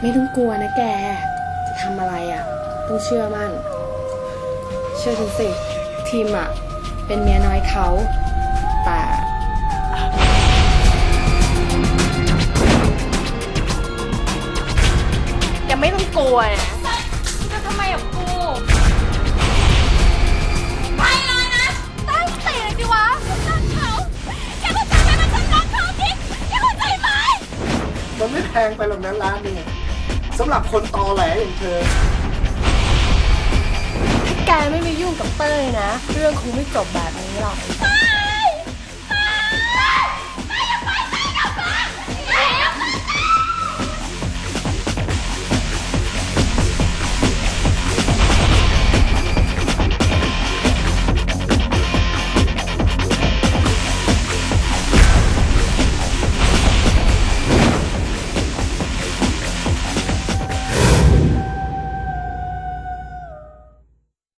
ไม่ต้องกลัวนะแก จะทำอะไรอะ่ะ ต้องเชื่อมั่น เชื่อฉันสิ ทีมอะ่ะ เป็นเมียน้อยเขา แต่แกไม่ต้องกลัวนะจะทำไมกับกูไปเลยนะ ตั้งสติเลยดิวะรักเขาแกเข้าใจไหมว่าฉันรักเขาจริงแกเข้าใจไหม มันไม่แพงไปหรอกนะร้านนี้ สำหรับคนตอแหลอย่างเธอ ถ้าแกไม่ไปยุ่งกับเต้ยนะ เรื่องคงไม่จบแบบนี้หรอก